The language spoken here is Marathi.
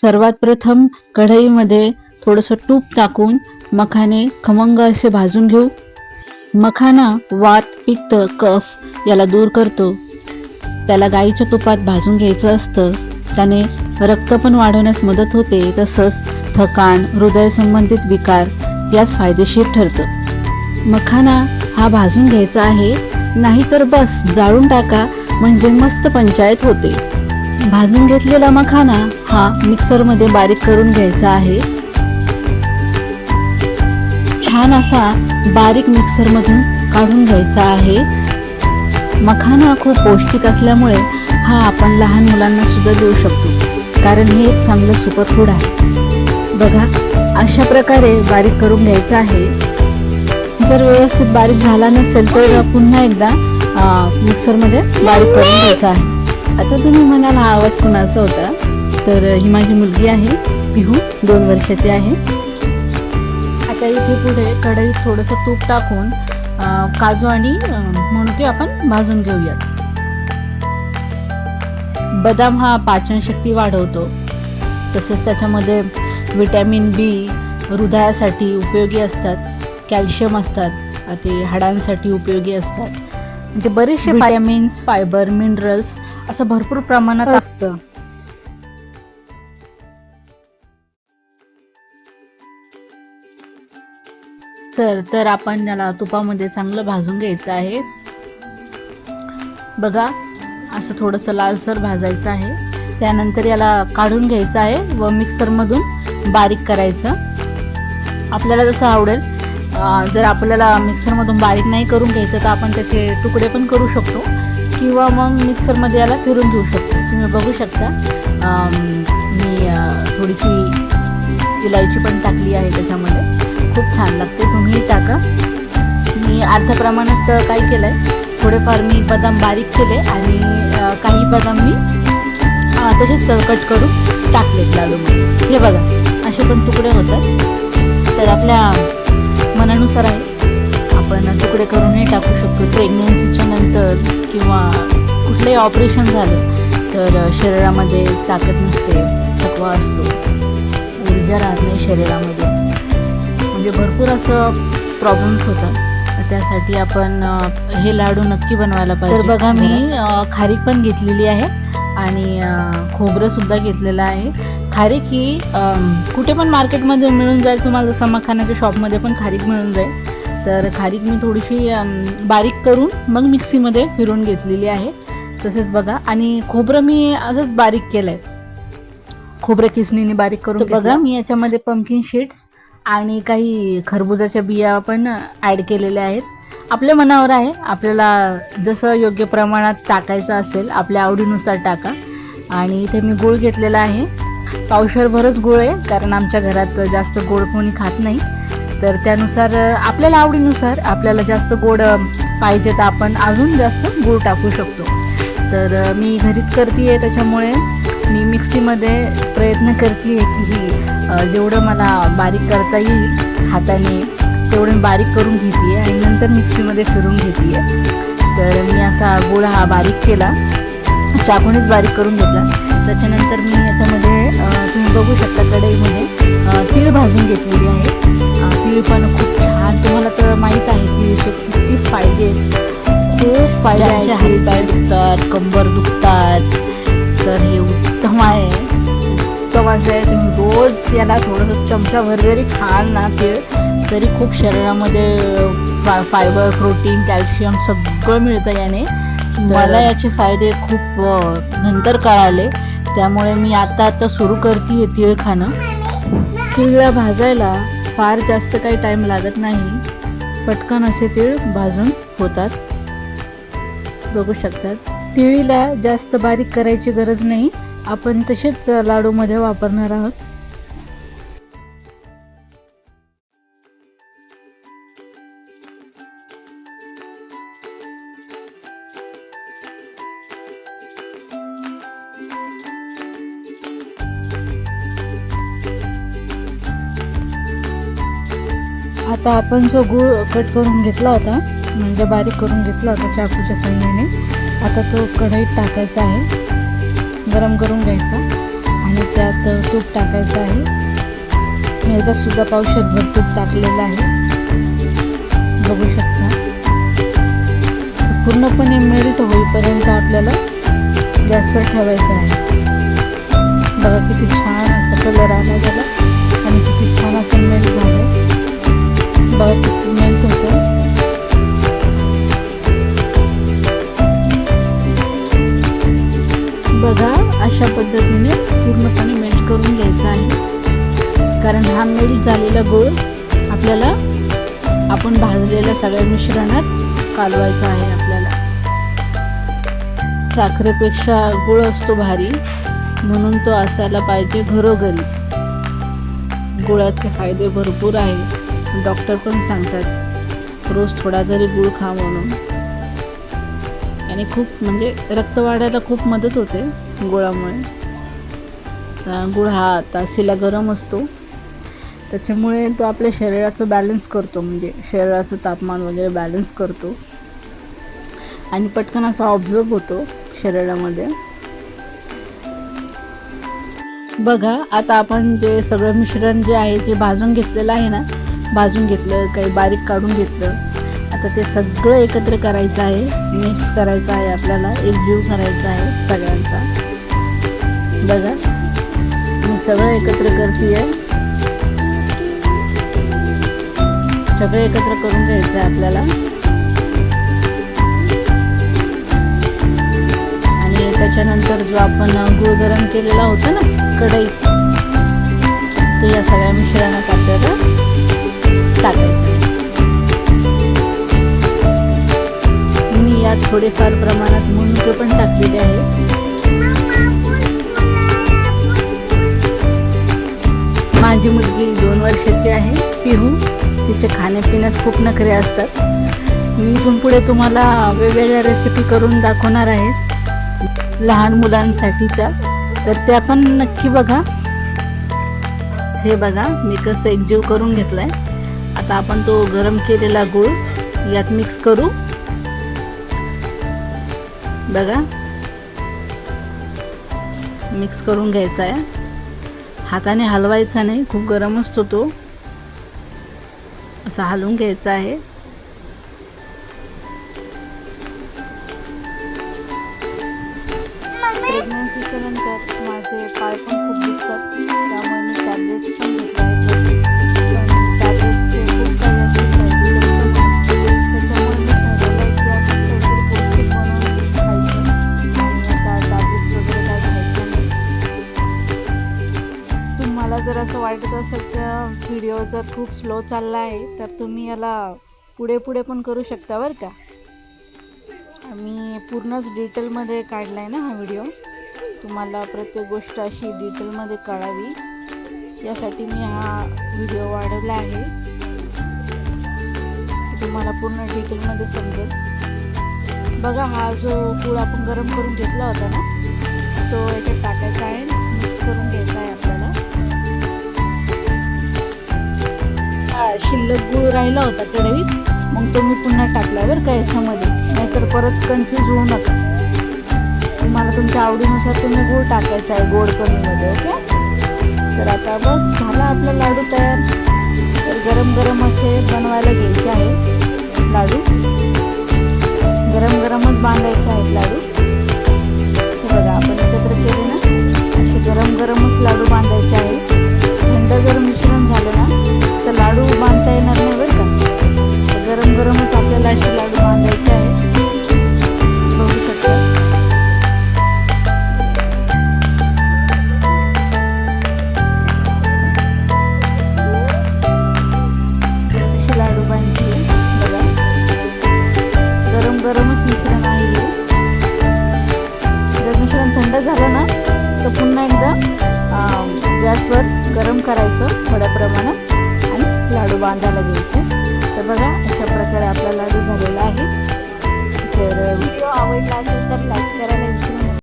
सर्वात प्रथम कढईमध्ये थोडंसं तूप टाकून मखाने खमंग असे भाजून घेऊ. मखाना वात पित्त कफ याला दूर करतो. त्याला गाईच्या तुपात भाजून घ्यायचं असतं. त्याने रक्त पण वाढवण्यास मदत होते तसंच थकान हृदयसंबंधित विकार यास फायदेशीर ठरतं. मखाना हा भाजून घ्यायचा आहे. नाहीतर बस जाळून टाका. म्हणजे मस्त पंचायत होते. भाजून घेतलेला मखाना हा मिक्सरमध्ये बारीक करून घ्यायचा आहे. छान असा बारीक मिक्सरमधून काढून घ्यायचा आहे. मखाना खूप पौष्टिक असल्यामुळे हा आपण लहान मुलांना सुद्धा देऊ शकतो कारण हे एक चांगलं सुपरफूड आहे. बघा अशा प्रकारे बारीक करून घ्यायचं आहे. जर व्यवस्थित बारीक झाला नसेल तर पुन्हा एकदा मिक्सरमध्ये बारीक करून घ्यायचा आहे. आता तुम्ही म्हणाल हा आवाज कुणाचा होता? तर ही माझी मुलगी आहे पिहू दोन वर्षाची आहे. आता इथे पुढे कढईत थोडंसं तूप टाकून काजू आणि अं, आपण भाजून घेऊयात. बदाम हा पाचनशक्ती वाढवतो. तसेच त्याच्यामध्ये विटॅमिन बी हृदयासाठी उपयोगी असतात कॅल्शियम असतात ते हाडांसाठी उपयोगी असतात. म्हणजे बरेचसे व्हिटॅमिन्स फायबर मिनरल्स असं भरपूर प्रमाणात असतं. चल तर आपण याला तुपामध्ये चांगलं भाजून घ्यायचं आहे. बघा असं थोडंसं लालसर भाजायचं आहे. त्यानंतर याला काढून घ्यायचं आहे व मिक्सरमधून बारीक करायचं. आपल्याला जसं आवडेल जर आपल्याला मिक्सरमधून बारीक नाही करून घ्यायचं तर आपण त्याचे तुकडे पण करू शकतो. किंवा मग मिक्सरमध्ये याला फिरून घेऊ शकतो. तुम्ही बघू शकता. मी थोडीशी इलायची पण टाकली आहे त्याच्यामध्ये. खूप छान लागते. तुम्ही टाका. मी अर्ध्या प्रमाणात काय केलं आहे थोडेफार मी बदाम बारीक केले आणि काही बदाम मी तसेच कट करून टाकलेत लाडूमध्ये. हे बघा असे पण तुकडे होतात. तर आपल्या मनानुसार आहे. आपण तुकडे करूनही टाकू शकतो. प्रेग्नन्सीच्या नंतर किंवा कुठलंही ऑपरेशन झालं तर शरीरामध्ये ताकद नसते थकवा असतो. ऊर्जा राहत नाही शरीरामध्ये. म्हणजे भरपूर असं प्रॉब्लेम्स होतात. त्यासाठी आपण हे लाडू नक्की बनवायला पाहिजे. तर बघा मी खारीक पण घेतलेली आहे आणि खोबरंसुद्धा घेतलेलं आहे. खारीक ही कुठे पण मार्केटमध्ये मिळून जाईल तुम्हाला जसं मखानाच्या शॉपमध्ये पण खारीक मिळून जाईल. तर खारीक मी थोडीशी बारीक करून मग मिक्सीमध्ये फिरवून घेतलेली आहे. तसेच बघा आणि खोबरं मी असंच बारीक केलं आहे खोबरं किसणीने बारीक करून बघा मी याच्यामध्ये पंकिन शीट्स आणि काही खरबुजाच्या बिया पण ॲड केलेल्या आहेत. आपल्या मनावर आहे. आपल्याला जसं योग्य प्रमाणात टाकायचं असेल आपल्या आवडीनुसार टाका. आणि इथे मी गूळ घेतलेला आहे. पावशरभरच गोळ आहे कारण आमच्या घरात जास्त गोड कोणी खात नाही. तर त्यानुसार आपल्याला आवडीनुसार आपल्याला जास्त गोड पाहिजे तर आपण अजून जास्त गूळ टाकू शकतो. तर मी घरीच करते आहे त्याच्यामुळे मी मिक्सीमध्ये प्रयत्न करते आहे की ही जेवढं मला बारीक करता येईल हाताने तेवढं बारीक करून घेते आणि नंतर मिक्सीमध्ये फिरून घेते तर मी असा गोळ हा बारीक केला. चाकूनेच बारीक करून घेतला. त्याच्यानंतर मी याच्यामध्ये बघू शकता कढईमध्ये. तीळ भाजून घेतलेली आहे. तीळ पण खूप छान. तुम्हाला तर माहीत आहे तीळचे किती फायदे आहेत. खूप फायदे आहेत. हात पाय दुखतात कंबर दुखतात. तर हे उत्तम आहे. उत्तम असं आहे. तुम्ही रोज याला थोडंसं चमचाभर जरी खाल ना तीळ तरी खूप शरीरामध्ये फा फायबर प्रोटीन कॅल्शियम सगळं मिळतं याने. मला याचे फायदे खूप नंतर कळाले. त्यामुळे मी आता आता सुरू करते तीळ खाणं तिळला भाजायला फार जास्त काही टाईम लागत नाही. पटकन असे तीळ भाजून होतात. बघू शकतात. तिळीला जास्त बारीक करायची गरज नाही. आपण तसेच लाडूमध्ये वापरणार आहोत. आता आपण जो गूळ कट करून घेतला होता म्हणजे बारीक करून घेतला होता चाकूच्या सहाय्याने आता तो कढईत टाकायचा आहे. गरम करून घ्यायचा आणि त्यात तूप टाकायचं आहे. मी याच्यात सुद्धा पावशरभर तूप टाकलेलं आहे. बघू शकता. पूर्णपणे मेल्ट होईपर्यंत आपल्याला गॅसवर ठेवायचं आहे. बघा किती छान असा कलर आला त्याला आणि किती छान असं मेल्ट झालं. बघा किती होतं बघा अशा पद्धतीने पूर्णपणे मेल्ट करून घ्यायचा आहे. कारण हा मेल्ट झालेला गूळ आपल्याला आपण भाजलेल्या सगळ्या मिश्रणात कालवायचा आहे आपल्याला. साखरेपेक्षा गुळ असतो भारी म्हणून तो असायला पाहिजे घरोघरी. गुळाचे फायदे भरपूर आहे डॉक्टर पण सांगतात रोज थोडा जरी गुळ खा म्हणून. आणि खूप म्हणजे रक्त वाढायला खूप मदत होते गुळामुळे. गुळ हा तासीला गरम असतो. त्याच्यामुळे तो आपल्या शरीराचं बॅलन्स करतो म्हणजे शरीराचं तापमान वगैरे बॅलन्स करतो. आणि पटकन असा ऑब्झर्व होतो शरीरामध्ये. बघा आता आपण जे सगळं मिश्रण जे आहे जे भाजून घेतलेलं आहे ना भाजून घेतलं काही बारीक काढून घेतलं. आता ते सगळं एकत्र करायचं आहे मिक्स करायचं आहे आपल्याला एकजीव करायचा आहे सगळ्यांचा. बघा मी सगळं एकत्र करते आहे सगळं एकत्र करून घ्यायचं आहे आपल्याला. आणि त्याच्यानंतर जो आपण गुळ गरम केलेला होता ना कढई तो या सगळ्या मिश्रणात आपल्याला टाकायचं. मी यात थोडेफार प्रमाणात मुनके पण टाकलेले आहे माझी मुलगी दोन वर्षाची आहे पिहू. तिचे खाण्यापिण्यात खूप नखरे असतात. मी इथून पुढे तुम्हाला वेगवेगळ्या रेसिपी करून दाखवणार आहे. लहान मुलांसाठीच्या. तर त्या पण नक्की बघा. हे बघा मी कसं एकजीव करून घेतलाय. आता आपण तो गरम केलेला गूळ यात मिक्स करू. बघा. मिक्स करून घ्यायचा आहे. हाताने हलवायचा नाही खूप गरम असतो तो. असा हलवून घ्यायचा आहे. प्रेग्नन्सीच्या नंतर माझे पाय पण खूप दुखतात त्यामुळे मी टॅब्लेट्स पण आता सध्या व्हिडिओ जर खूप स्लो चालला आहे तर तुम्ही याला पुढे पुढे पण करू शकता बरं का? मी पूर्णच डिटेलमध्ये काढला आहे ना हा व्हिडिओ. तुम्हाला प्रत्येक गोष्ट अशी डिटेलमध्ये कळावी. यासाठी मी हा व्हिडिओ वाढवला आहे. तुम्हाला पूर्ण डिटेलमध्ये समजेल. बघा हा जो गूळ आपण गरम करून घेतला होता ना तो याच्यात टाकायचा आहे मिक्स करून घ्यायचा. शिल्लक गुळ राहिला होता कढईत मग तो मी पुन्हा टाकला बरं का याच्यामध्ये. नाहीतर परत कन्फ्यूज होऊ नका. तुम्हाला तुमच्या आवडीनुसार तुम्ही गुळ टाकायचा आहे गोड कमीमध्ये ओके? तर आता बस झाला आपला लाडू तयार. मिश्रण आहे जर मिश्रण थंड झालं ना तर पुन्हा एकदा गॅसवर गरम करायचं थोड्या प्रमाणात आणि लाडू बांधायला घ्यायचे. तर बघा अशा प्रकारे आपला लाडू झालेला आहे. तर व्हिडिओ आवडला असेल तर लाईक करायला विसरू